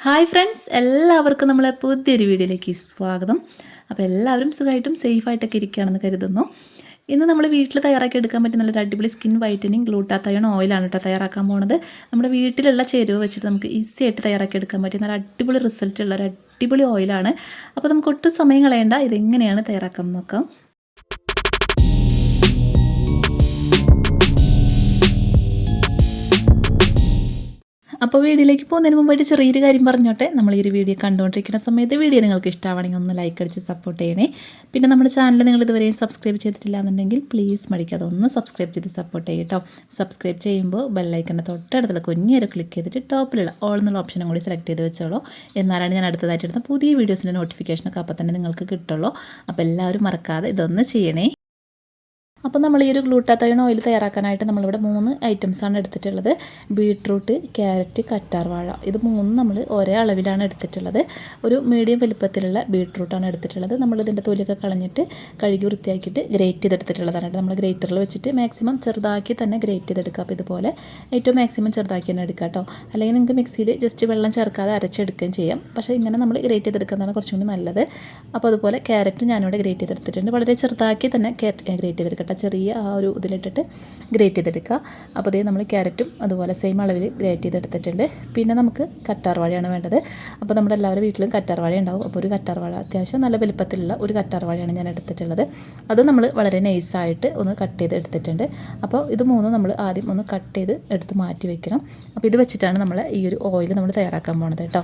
Hi friends എല്ലാവർക്കും നമ്മളെ പുതിയൊരു വീഡിയോയിലേക്ക് സ്വാഗതം. അപ്പോൾ എല്ലാവരും സുഖമായിട്ടും സേഫായിട്ടൊക്കെ ഇരിക്കുകയാണെന്ന് കരുതുന്നു. ഇന്ന് നമ്മൾ വീട്ടിൽ തയ്യാറാക്കി എടുക്കാൻ പറ്റുന്ന നല്ലൊരു അടിപൊളി സ്കിൻ വൈറ്റനിങ് ഗ്ലൂട്ടാത്തയോൺ ഓയിലാണ് കേട്ടോ തയ്യാറാക്കാൻ പോകുന്നത് നമ്മുടെ വീട്ടിലുള്ള ചേരുവ വെച്ചിട്ട് നമുക്ക് ഈസി ആയിട്ട് തയ്യാറാക്കി എടുക്കാൻ പറ്റിയ നല്ല അടിപൊളി റിസൾട്ട് ഉള്ള ഒരു അടിപൊളി ഓയിലാണ് അപ്പോൾ നമുക്ക് ഒട്ടും സമയം കളയേണ്ട ഇതെങ്ങനെയാണ് തയ്യാറാക്കാൻ നോക്കാം. അപ്പോൾ വീഡിയോയിലേക്ക് പോകുന്നതിന് മുമ്പായിട്ട് ചെറിയൊരു കാര്യം പറഞ്ഞോട്ടെ. നമ്മൾ ഈ ഒരു വീഡിയോ കണ്ടുകൊണ്ടിരിക്കുന്ന സമയത്ത് വീഡിയോ നിങ്ങൾക്ക് ഇഷ്ടമാണെങ്കിൽ ഒന്ന് ലൈക്ക് അടിച്ച് സപ്പോർട്ട് ചെയ്യണേ. പിന്നെ നമ്മുടെ ചാനൽ നിങ്ങൾ ഇതുവരെയും സബ്സ്ക്രൈബ് ചെയ്തിട്ടില്ല എന്നുണ്ടെങ്കിൽ പ്ലീസ് മടിക്കാതെ ഒന്ന് സബ്സ്ക്രൈബ് ചെയ്ത് സപ്പോർട്ട് ചെയ്യട്ടോ സബ്സ്ക്രൈബ് ചെയ്യുമ്പോൾ ബെല്ലൈക്കന്റെ തൊട്ടടുത്തുള്ള കുഞ്ഞൊരു ക്ലിക്ക് ചെയ്തിട്ട് ടോപ്പിലുള്ള ഓൾ എന്നുള്ള ഓപ്ഷനും കൂടി സെലക്ട് ചെയ്ത് വെച്ചോളൂ. എന്നാലാണ് ഞാൻ അടുത്തതായിട്ട് എടുത്ത പുതിയ വീഡിയോസിന്റെ നോട്ടിഫിക്കേഷനൊക്കെ അപ്പോൾ തന്നെ നിങ്ങൾക്ക് കിട്ടുള്ളൂ. അപ്പോൾ എല്ലാവരും മറക്കാതെ ഇതൊന്ന് ചെയ്യണേ. അപ്പോൾ നമ്മൾ ഈ ഒരു ഗ്ലൂട്ടാത്തൈൺ ഓയിൽ തയ്യാറാക്കാനായിട്ട് നമ്മളിവിടെ മൂന്ന് ഐറ്റംസാണ് എടുത്തിട്ടുള്ളത്. ബീട്രൂട്ട് ക്യാരറ്റ് കറ്റാർവാഴ ഇത് മൂന്ന് നമ്മൾ ഒരേ അളവിലാണ് എടുത്തിട്ടുള്ളത്. ഒരു മീഡിയം വലുപ്പത്തിലുള്ള ബീട്രൂട്ടാണ് എടുത്തിട്ടുള്ളത്. നമ്മൾ ഇതിന്റെ തൊലിയൊക്കെ കളഞ്ഞിട്ട് കഴുകി വൃത്തിയാക്കിയിട്ട് ഗ്രേറ്റ് ചെയ്തെടുത്തിട്ടുള്ളതാണ്. നമ്മൾ ഗ്രേറ്ററിൽ വെച്ചിട്ട് മാക്സിമം ചെറുതാക്കി തന്നെ ഗ്രേറ്റ് ചെയ്തെടുക്കുക. അപ്പോൾ ഇതുപോലെ ഏറ്റവും മാക്സിമം ചെറുതാക്കി തന്നെ എടുക്കുക കേട്ടോ. അല്ലെങ്കിൽ നിങ്ങൾക്ക് മിക്സിയിൽ ജസ്റ്റ് വെള്ളം ചേർക്കാതെ അരച്ചെടുക്കുകയും ചെയ്യാം. പക്ഷേ ഇങ്ങനെ നമ്മൾ ഗ്രേറ്റ് ചെയ്തെടുക്കുന്നതാണ് കുറച്ചും കൂടി നല്ലത്. അപ്പോൾ അതുപോലെ ക്യാരറ്റ് ഞാനിവിടെ ഗ്രേറ്റ് ചെയ്തെടുത്തിട്ടുണ്ട്. വളരെ ചെറുതാക്കി തന്നെ ഗ്രേറ്റ് ചെയ്തെടുക്കട്ടെ. കേട്ടോ ചെറിയ ആ ഒരു ഇതിലിട്ടിട്ട് ഗ്രേറ്റ് ചെയ്തെടുക്കുക. അപ്പോൾ അതേ നമ്മൾ ക്യാരറ്റും അതുപോലെ സെയിം അളവിൽ ഗ്രേറ്റ് ചെയ്തെടുത്തിട്ടുണ്ട്. പിന്നെ നമുക്ക് കറ്റാർവാഴയാണ് വേണ്ടത്. അപ്പോൾ നമ്മുടെ എല്ലാവരുടെ വീട്ടിലും കറ്റാർവാഴ ഉണ്ടാവും. അപ്പോൾ ഒരു കറ്റാർവാഴ അത്യാവശ്യം നല്ല വലുപ്പത്തിലുള്ള ഒരു കറ്റാർവാഴയാണ് ഞാൻ എടുത്തിട്ടുള്ളത്. അത് നമ്മൾ വളരെ നൈസായിട്ട് ഒന്ന് കട്ട് ചെയ്ത് എടുത്തിട്ടുണ്ട്. അപ്പോൾ ഇത് മൂന്നും നമ്മൾ ആദ്യം ഒന്ന് കട്ട് ചെയ്ത് എടുത്ത് മാറ്റി വെക്കണം. അപ്പോൾ ഇത് വെച്ചിട്ടാണ് നമ്മൾ ഈ ഒരു ഓയിൽ നമ്മൾ തയ്യാറാക്കാൻ പോകുന്നത് കേട്ടോ.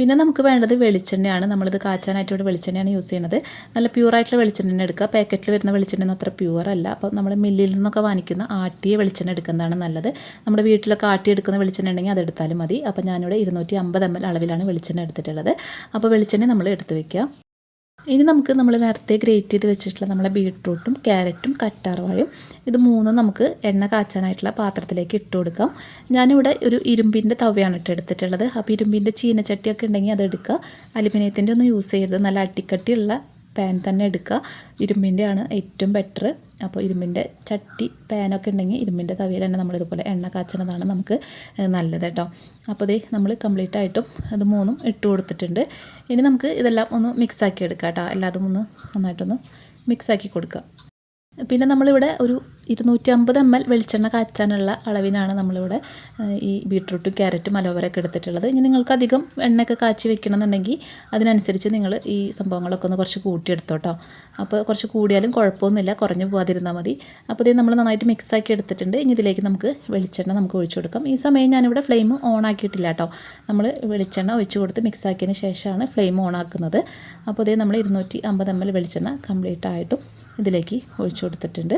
പിന്നെ നമുക്ക് വേണ്ടത് വെളിച്ചെണ്ണയാണ്. നമ്മളിത് കാച്ചാനായിട്ട് ഇവിടെ വെളിച്ചെണ്ണയാണ് യൂസ് ചെയ്യുന്നത്. നല്ല പ്യൂറായിട്ടുള്ള വെളിച്ചെണ്ണ തന്നെ എടുക്കുക. പാക്കറ്റിൽ വരുന്ന വെളിച്ചെണ്ണ അത്ര പ്യൂർ അല്ല. അപ്പോൾ നമ്മൾ മില്ലിൽ നിന്നൊക്കെ വാങ്ങിക്കുന്ന ആട്ടിയ വെളിച്ചെണ്ണ എടുക്കുന്നതാണ് നല്ലത്. നമ്മുടെ വീട്ടിലൊക്കെ ആട്ടി എടുക്കുന്ന വെളിച്ചെണ്ണ ഉണ്ടെങ്കിൽ അതെടുത്താലും മതി. അപ്പോൾ ഞാനിവിടെ ഇരുന്നൂറ്റി അമ്പത് എം എൽ അളവിലാണ് വെളിച്ചെണ്ണ എടുത്തിട്ടുള്ളത്. അപ്പോൾ വെളിച്ചെണ്ണ നമ്മൾ എടുത്ത് വയ്ക്കുക ഇനി നമുക്ക് നമ്മൾ നേരത്തെ ഗ്രേറ്റ് ചെയ്ത് വെച്ചിട്ടുള്ള നമ്മളെ ബീട്രൂട്ടും ക്യാരറ്റും കറ്റാർവാഴയും ഇത് മൂന്നും നമുക്ക് എണ്ണ കാച്ചാനായിട്ടുള്ള പാത്രത്തിലേക്ക് ഇട്ട് കൊടുക്കാം. ഞാനിവിടെ ഒരു ഇരുമ്പിന്റെ തവയാണ് ഇട്ട് എടുത്തിട്ടുള്ളത്. അപ്പോൾ ഇരുമ്പിന്റെ ചീനച്ചട്ടിയൊക്കെ ഉണ്ടെങ്കിൽ അത് എടുക്കുക. അലുമിനിയത്തിന്റെ ഒന്നും യൂസ് ചെയ്യരുത്. നല്ല അട്ടിക്കട്ടിയുള്ള പാൻ തന്നെ എടുക്കുക. ഇരുമ്പിന്റെ ആണ് ഏറ്റവും ബെറ്റർ അപ്പോൾ ഇരുമ്പിന്റെ ചട്ടി പാനൊക്കെ ഉണ്ടെങ്കിൽ ഇരുമ്പിന്റെ തവിയിൽ തന്നെ നമ്മളിതുപോലെ എണ്ണ കാച്ചണതാണ് നമുക്ക് നല്ലത് കേട്ടോ അപ്പോൾ ഇതേ നമ്മൾ കംപ്ലീറ്റ് ആയിട്ടും അത് മൂന്നും ഇട്ട് കൊടുത്തിട്ടുണ്ട്. ഇനി നമുക്ക് ഇതെല്ലാം ഒന്ന് മിക്സാക്കി എടുക്കാം കേട്ടോ എല്ലാതും ഒന്ന് നന്നായിട്ടൊന്ന് മിക്സാക്കി കൊടുക്കുക. പിന്നെ നമ്മളിവിടെ ഒരു ഇരുന്നൂറ്റി അമ്പത് എം എൽ വെളിച്ചെണ്ണ കാച്ചാനുള്ള അളവിനാണ് നമ്മളിവിടെ ഈ ബീട്രൂട്ടും ക്യാരറ്റും അലോവരൊക്കെ എടുത്തിട്ടുള്ളത്. ഇനി നിങ്ങൾക്ക് അധികം എണ്ണയൊക്കെ കാച്ചി വെക്കണമെന്നുണ്ടെങ്കിൽ അതിനനുസരിച്ച് നിങ്ങൾ ഈ സംഭവങ്ങളൊക്കെ ഒന്ന് കുറച്ച് കൂട്ടിയെടുത്തോട്ടോ. അപ്പോൾ കുറച്ച് കൂടിയാലും കുഴപ്പമൊന്നുമില്ല കുറഞ്ഞു പോകാതിരുന്നാൽ മതി. അപ്പോൾ ഇത് നമ്മൾ നന്നായിട്ട് മിക്സാക്കി എടുത്തിട്ടുണ്ട്. ഇനി ഇതിലേക്ക് നമുക്ക് വെളിച്ചെണ്ണ നമുക്ക് ഒഴിച്ചു കൊടുക്കാം. ഈ സമയം ഞാനിവിടെ ഫ്ലെയിം ഓൺ ആക്കിയിട്ടില്ല കേട്ടോ. നമ്മൾ വെളിച്ചെണ്ണ ഒഴിച്ചു കൊടുത്ത് മിക്സ് ആക്കിയതിന് ശേഷമാണ് ഫ്ലെയിം ഓൺ ആക്കുന്നത്. അപ്പോൾ ഇതേ നമ്മൾ ഇരുന്നൂറ്റി അമ്പത് എം എൽ വെളിച്ചെണ്ണ കംപ്ലീറ്റ് ആയിട്ടും ഇതിലേക്ക് ഒഴിച്ചു കൊടുത്തിട്ടുണ്ട്.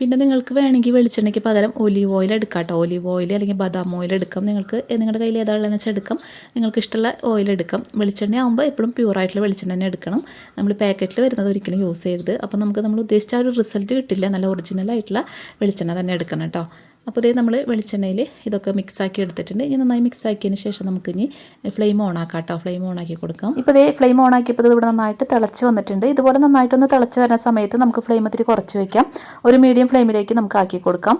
പിന്നെ നിങ്ങൾക്ക് വേണമെങ്കിൽ വെളിച്ചെണ്ണയ്ക്ക് പകരം ഒലീവ് ഓയിൽ എടുക്കാം കേട്ടോ. ഒലീവ് ഓയിൽ അല്ലെങ്കിൽ ബദാം ഓയിൽ എടുക്കാം. നിങ്ങൾക്ക് നിങ്ങളുടെ കയ്യിൽ ഏതാണെന്ന് വെച്ചാൽ എടുക്കാം. നിങ്ങൾക്ക് ഇഷ്ടമുള്ള ഓയിൽ എടുക്കാം. വെളിച്ചെണ്ണ ആകുമ്പോൾ എപ്പോഴും പ്യൂറായിട്ടുള്ള വെളിച്ചെണ്ണ തന്നെ എടുക്കണം. നമ്മൾ പാക്കറ്റിൽ വരുന്നത് ഒരിക്കലും യൂസ് ചെയ്യരുത്. അപ്പോൾ നമുക്ക് നമ്മൾ ഉദ്ദേശിച്ച ഒരു റിസൾട്ട് കിട്ടില്ല. നല്ല ഒറിജിനൽ ആയിട്ടുള്ള വെളിച്ചെണ്ണ തന്നെ എടുക്കണം കേട്ടോ. അപ്പോൾ ഇതേ നമ്മൾ വെളിച്ചെണ്ണയിൽ ഇതൊക്കെ മിക്സാക്കി എടുത്തിട്ടുണ്ട്. ഇനി നന്നായി മിക്സ് ആക്കിയതിന് ശേഷം നമുക്ക് ഇനി ഫ്ലെയിം ഓൺ ആക്കാം കേട്ടോ ഫ്ലെയിം ഓൺ ആക്കി കൊടുക്കാം. ഇപ്പോൾ ഇതേ ഫ്ലെയിം ഓൺ ആക്കിയപ്പോൾ ഇത് ഇവിടെ നന്നായിട്ട് തിളച്ച് വന്നിട്ടുണ്ട്. ഇതുപോലെ നന്നായിട്ടൊന്ന് തിളച്ച് വരുന്ന സമയത്ത് നമുക്ക് ഫ്ലെയിം ഒത്തിരി കുറച്ച് വയ്ക്കാം ഒരു മീഡിയം ഫ്ലെയിമിലേക്ക് നമുക്ക് ആക്കി കൊടുക്കാം.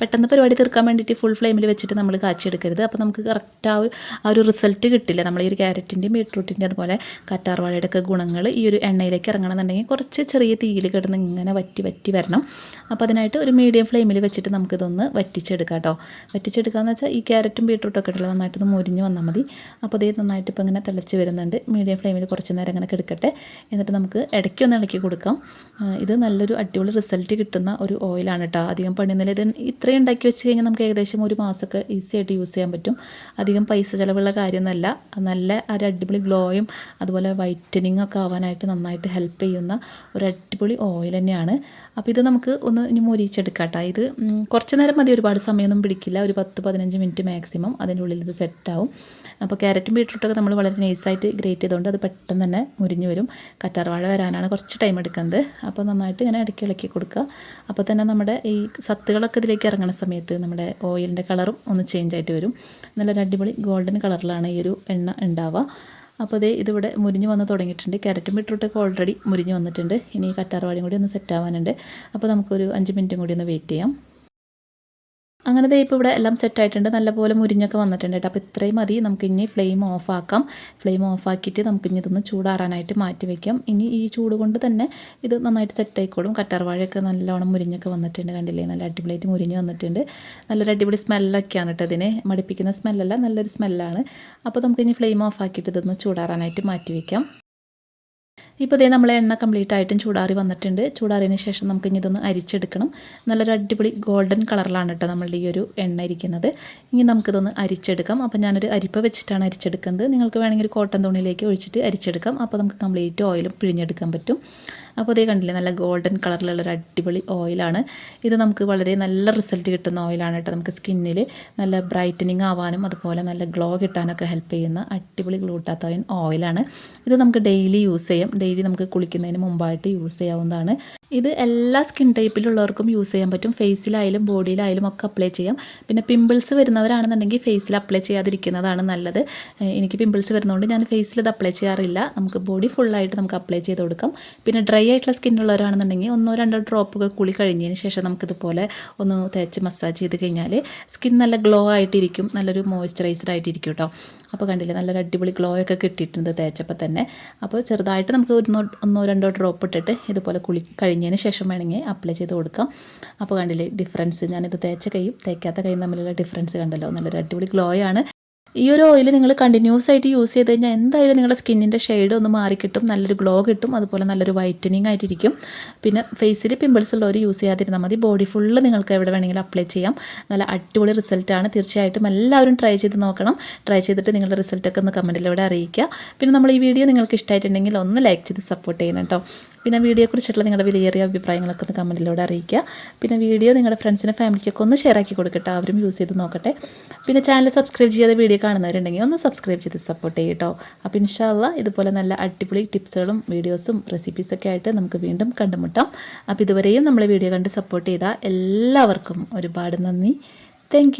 പെട്ടെന്ന് പരിപാടി തീർക്കാൻ വേണ്ടിയിട്ട് ഫുൾ ഫ്ലെയിമിൽ വെച്ചിട്ട് നമ്മൾ കാച്ചെടുക്കരുത് അപ്പോൾ നമുക്ക് കറക്റ്റ് ആ ഒരു ആ ഒരു റിസൾട്ട് കിട്ടില്ല. നമ്മൾ ഈ ഒരു ക്യാരറ്റിന്റെയും ബീട്രൂട്ടിന്റെ അതുപോലെ കറ്റാർവാഴയുടെ ഒക്കെ ഗുണങ്ങൾ ഈ ഒരു എണ്ണയിലേക്ക് ഇറങ്ങണമെന്നുണ്ടെങ്കിൽ കുറച്ച് ചെറിയ തീയിൽ കിടന്ന് ഇങ്ങനെ വറ്റി വറ്റി വരണം. അപ്പോൾ അതിനായിട്ട് ഒരു മീഡിയം ഫ്ലെയിമിൽ വെച്ചിട്ട് നമുക്കിതൊന്ന് വറ്റിച്ചെടുക്കാം കേട്ടോ വറ്റിച്ചെടുക്കാമെന്ന് വെച്ചാൽ ഈ ക്യാരറ്റും ബീട്രൂട്ടൊക്കെ ഇട്ടുള്ള നന്നായിട്ടൊന്ന് മുരിഞ്ഞ് വന്നാൽ മതി. അപ്പോൾ അതേ നന്നായിട്ട് ഇപ്പോൾ ഇങ്ങനെ തിളച്ച് വരുന്നുണ്ട്. മീഡിയം ഫ്ലെയിമിൽ കുറച്ച് നേരം ഇങ്ങനെ കിടക്കട്ടെ. എന്നിട്ട് നമുക്ക് ഇടയ്ക്കൊന്ന് ഇളക്കി കൊടുക്കാം. ഇത് നല്ലൊരു അടിപൊളി റിസൾട്ട് കിട്ടുന്ന ഒരു ഓയിലാണ് കേട്ടോ അധികം പണിയൊന്നുമില്ല. ഇത് ഇത്രയും ഉണ്ടാക്കി വെച്ച് കഴിഞ്ഞാൽ നമുക്ക് ഏകദേശം ഒരു മാസമൊക്കെ ഈസി ആയിട്ട് യൂസ് ചെയ്യാൻ പറ്റും. അധികം പൈസ ചിലവുള്ള കാര്യമൊന്നുമല്ല. നല്ല ഒരു അടിപൊളി ഗ്ലോയും അതുപോലെ വൈറ്റനിങ് ഒക്കെ ആവാനായിട്ട് നന്നായിട്ട് ഹെൽപ്പ് ചെയ്യുന്ന ഒരു അടിപൊളി ഓയിൽ തന്നെയാണ്. അപ്പോൾ ഇത് നമുക്ക് ഒന്ന് ഇനി മൊരിച്ചെടുക്കാട്ടോ. ഇത് കുറച്ച് നേരം മതി. ഒരുപാട് സമയമൊന്നും പിടിക്കില്ല. ഒരു പത്ത് പതിനഞ്ച് മിനിറ്റ് മാക്സിമം അതിന്റെ ഉള്ളിൽ ഇത് സെറ്റാവും അപ്പോൾ ക്യാരറ്റും ബീട്രൂട്ടൊക്കെ നമ്മൾ വളരെ നൈസായിട്ട് ഗ്രേറ്റ് ചെയ്തുകൊണ്ട് അത് പെട്ടെന്ന് തന്നെ മുരിഞ്ഞ് വരും. കറ്റാർവാഴ വരാനാണ് കുറച്ച് ടൈം എടുക്കുന്നത്. അപ്പോൾ നന്നായിട്ട് ഇങ്ങനെ ഇടയ്ക്ക് ഇളക്കി കൊടുക്കുക. അപ്പോൾ തന്നെ നമ്മുടെ ഈ സത്തുകളൊക്കെ ഇതിലേക്ക് ഇറങ്ങുന്ന സമയത്ത് നമ്മുടെ ഓയിലിന്റെ കളറും ഒന്ന് ചേഞ്ച് ആയിട്ട് വരും. നല്ല അടിപൊളി ഗോൾഡൻ കളറിലാണ് ഈ ഒരു എണ്ണ ഉണ്ടാവുക. അപ്പോൾ അതേ ഇതിവിടെ മുരിഞ്ഞ് വന്ന് തുടങ്ങിയിട്ടുണ്ട്. ക്യാരറ്റും ബീട്രൂട്ടൊക്കെ ഓൾറെഡി മുരിഞ്ഞ് വന്നിട്ടുണ്ട്. ഇനി കറ്റാർവാഴയും കൂടി ഒന്ന് സെറ്റ് ആവാനുണ്ട്. അപ്പോൾ നമുക്കൊരു അഞ്ച് മിനിറ്റും കൂടി ഒന്ന് വെയിറ്റ് ചെയ്യാം. അങ്ങനെ ദേ ഇപ്പോൾ ഇവിടെ എല്ലാം സെറ്റ് ആയിട്ടുണ്ട്. നല്ലപോലെ മുരിഞ്ഞൊക്കെ വന്നിട്ടുണ്ട് കേട്ടോ. അപ്പോൾ ഇത്രയും മതി. നമുക്ക് ഇനി ഫ്ലെയിം ഓഫാക്കാം ഫ്ലെയിം ഓഫാക്കിയിട്ട് നമുക്ക് ഇനി ഇതൊന്ന് ചൂടാറാനായിട്ട് മാറ്റി വയ്ക്കാം ഇനി ഈ ചൂട് കൊണ്ട് തന്നെ ഇത് നന്നായിട്ട് സെറ്റ് ആയിക്കോളും. കറ്റാർവാഴയൊക്കെ നല്ലോണം മുരിഞ്ഞൊക്കെ വന്നിട്ടുണ്ട് കണ്ടില്ലേ? നല്ല അടിപൊളിയായിട്ട് മുരിഞ്ഞ് വന്നിട്ടുണ്ട്. നല്ലൊരു അടിപൊളി സ്മെല്ലൊക്കെയാണ് കേട്ടോ ഇതിന്. മടിപ്പിക്കുന്ന സ്മെല്ലല്ല നല്ലൊരു സ്മെല്ലാണ് അപ്പോൾ നമുക്ക് ഇനി ഫ്ലെയിം ഓഫാക്കിയിട്ട് ഇതൊന്ന് ചൂടാറാനായിട്ട് മാറ്റി വയ്ക്കാം ഇപ്പോൾ ഇതേ നമ്മളെ എണ്ണ കംപ്ലീറ്റ് ആയിട്ടും ചൂടാറി വന്നിട്ടുണ്ട്. ചൂടാറിയതിന് ശേഷം നമുക്ക് ഇനി ഇതൊന്ന് അരിച്ചെടുക്കണം. നല്ലൊരു അടിപൊളി ഗോൾഡൻ കളറിലാണ് കേട്ടോ നമ്മളുടെ ഈ ഒരു എണ്ണ ഇരിക്കുന്നത്. ഇനി നമുക്കിതൊന്ന് അരിച്ചെടുക്കാം. അപ്പോൾ ഞാനൊരു അരിപ്പ വെച്ചിട്ടാണ് അരിച്ചെടുക്കുന്നത്. നിങ്ങൾക്ക് വേണമെങ്കിൽ ഒരു കോട്ടൺ തുണിയിലേക്ക് ഒഴിച്ചിട്ട് അരിച്ചെടുക്കാം. അപ്പോൾ നമുക്ക് കംപ്ലീറ്റ് ഓയിലും പിഴിഞ്ഞെടുക്കാൻ പറ്റും. അപ്പോൾ ഇതേ കണ്ടില്ലേ നല്ല ഗോൾഡൻ കളറിലുള്ള ഒരു അടിപൊളി ഓയിലാണ് ഇത് നമുക്ക് വളരെ നല്ല റിസൾട്ട് കിട്ടുന്ന ഓയിലാണ് കേട്ടോ നമുക്ക് സ്കിന്നിൽ നല്ല ബ്രൈറ്റനിങ് ആവാനും അതുപോലെ നല്ല ഗ്ലോ കിട്ടാനൊക്കെ ഹെൽപ്പ് ചെയ്യുന്ന അടിപൊളി ഗ്ലൂട്ടാത്തോയിൻ ഓയിലാണ് ഇത് നമുക്ക് ഡെയിലി യൂസ് ചെയ്യാം. ഡെയിലി നമുക്ക് കുളിക്കുന്നതിന് മുമ്പായിട്ട് യൂസ് ചെയ്യാവുന്നതാണ്. ഇത് എല്ലാ സ്കിൻ ടൈപ്പിലുള്ളവർക്കും യൂസ് ചെയ്യാൻ പറ്റും. ഫേസിലായാലും ബോഡിയിലായാലും ഒക്കെ അപ്ലൈ ചെയ്യാം. പിന്നെ പിമ്പിൾസ് വരുന്നവരാണെന്നുണ്ടെങ്കിൽ ഫേസിൽ അപ്ലൈ ചെയ്യാതിരിക്കുന്നതാണ് നല്ലത്. എനിക്ക് പിമ്പിൾസ് വരുന്നതുകൊണ്ട് ഞാൻ ഫേസിൽ ഇത് അപ്ലൈ ചെയ്യാറില്ല. നമുക്ക് ബോഡി ഫുള്ളായിട്ട് നമുക്ക് അപ്ലൈ ചെയ്ത് കൊടുക്കാം. പിന്നെ ഡ്രൈ ആയിട്ടുള്ള സ്കിന്നുള്ളവരാണെന്നുണ്ടെങ്കിൽ ഒന്നോ രണ്ടോ ഡ്രോപ്പൊക്കെ കുളി കഴിഞ്ഞതിന് ശേഷം നമുക്കിതുപോലെ ഒന്ന് തേച്ച് മസാജ് ചെയ്ത് കഴിഞ്ഞാൽ സ്കിൻ നല്ല ഗ്ലോ ആയിട്ടിരിക്കും. നല്ലൊരു മോയ്സ്ചറൈസ്ഡ് ആയിട്ടിരിക്കും കേട്ടോ അപ്പോൾ കണ്ടില്ലേ നല്ലൊരു അടിപൊളി ഗ്ലോ ഒക്കെ കിട്ടിയിട്ടുണ്ട് തേച്ചപ്പോൾ തന്നെ. അപ്പോൾ ചെറുതായിട്ട് നമുക്ക് ഒന്നോ ഒന്നോ രണ്ടോ ഡ്രോപ്പ് ഇട്ടിട്ട് ഇതുപോലെ കുളി കഴിഞ്ഞതിന് ശേഷം വേണമെങ്കിൽ അപ്ലൈ ചെയ്ത് കൊടുക്കാം. അപ്പോൾ കണ്ടില്ലേ ഡിഫറൻസ് ഞാനിത് തേച്ച കൈയും തേക്കാത്ത കൈയും തമ്മിലുള്ള ഡിഫറൻസ് കണ്ടല്ലോ. നല്ലൊരു അടിപൊളി ഗ്ലോ ആണ്. ഈ ഒരു ഓയിൽ നിങ്ങൾ കണ്ടിന്യൂസ് ആയിട്ട് യൂസ് ചെയ്ത് കഴിഞ്ഞാൽ എന്തായാലും നിങ്ങളുടെ സ്കിന്നിന്റെ ഷെയ്ഡ് ഒന്ന് മാറിക്കിട്ടും നല്ലൊരു ഗ്ലോ കിട്ടും അതുപോലെ നല്ലൊരു വൈറ്റനിങ് ആയിട്ടിരിക്കും. പിന്നെ ഫേസിൽ പിമ്പിൾസ് ഉള്ളവർ യൂസ് ചെയ്യാതിരുന്നാൽ മതി. ബോഡി ഫുള്ള് നിങ്ങൾക്ക് എവിടെ വേണമെങ്കിലും അപ്ലൈ ചെയ്യാം. നല്ല അടിപൊളി റിസൾട്ടാണ് തീർച്ചയായിട്ടും എല്ലാവരും ട്രൈ ചെയ്ത് നോക്കണം. ട്രൈ ചെയ്തിട്ട് നിങ്ങളുടെ റിസൾട്ടൊക്കെ ഒന്ന് കമന്റിലൂടെ അറിയിക്കുക. പിന്നെ നമ്മൾ ഈ വീഡിയോ നിങ്ങൾക്ക് ഇഷ്ടമായിട്ടുണ്ടെങ്കിൽ ഒന്ന് ലൈക്ക് ചെയ്ത് സപ്പോർട്ട് ചെയ്യണം കേട്ടോ പിന്നെ വീഡിയോയെക്കുറിച്ചിട്ടുള്ള നിങ്ങളുടെ വിലയേറിയ അഭിപ്രായങ്ങളൊക്കെ ഒന്ന് കമന്റിലൂടെ അറിയിക്കുക. പിന്നെ വീഡിയോ നിങ്ങളുടെ ഫ്രണ്ട്സിനും ഫാമിലിക്കൊക്കെ ഒന്ന് ഷെയർ ആക്കി കൊടുക്കട്ടെ. അവരും യൂസ് ചെയ്ത് നോക്കട്ടെ. പിന്നെ ചാനൽ സബ്സ്ക്രൈബ് ചെയ്യാതെ വീഡിയോ കാണുന്നവരുണ്ടെങ്കിൽ ഒന്ന് സബ്സ്ക്രൈബ് ചെയ്ത് സപ്പോർട്ട് ചെയ്യും കേട്ടോ. അപ്പോൾ ഇൻഷാല്ല ഇതുപോലെ നല്ല അടിപൊളി ടിപ്സുകളും വീഡിയോസും റെസിപ്പീസൊക്കെ ആയിട്ട് നമുക്ക് വീണ്ടും കണ്ടുമുട്ടാം. അപ്പോൾ ഇതുവരെയും നമ്മളെ വീഡിയോ കണ്ട് സപ്പോർട്ട് ചെയ്ത എല്ലാവർക്കും ഒരുപാട് നന്ദി. താങ്ക്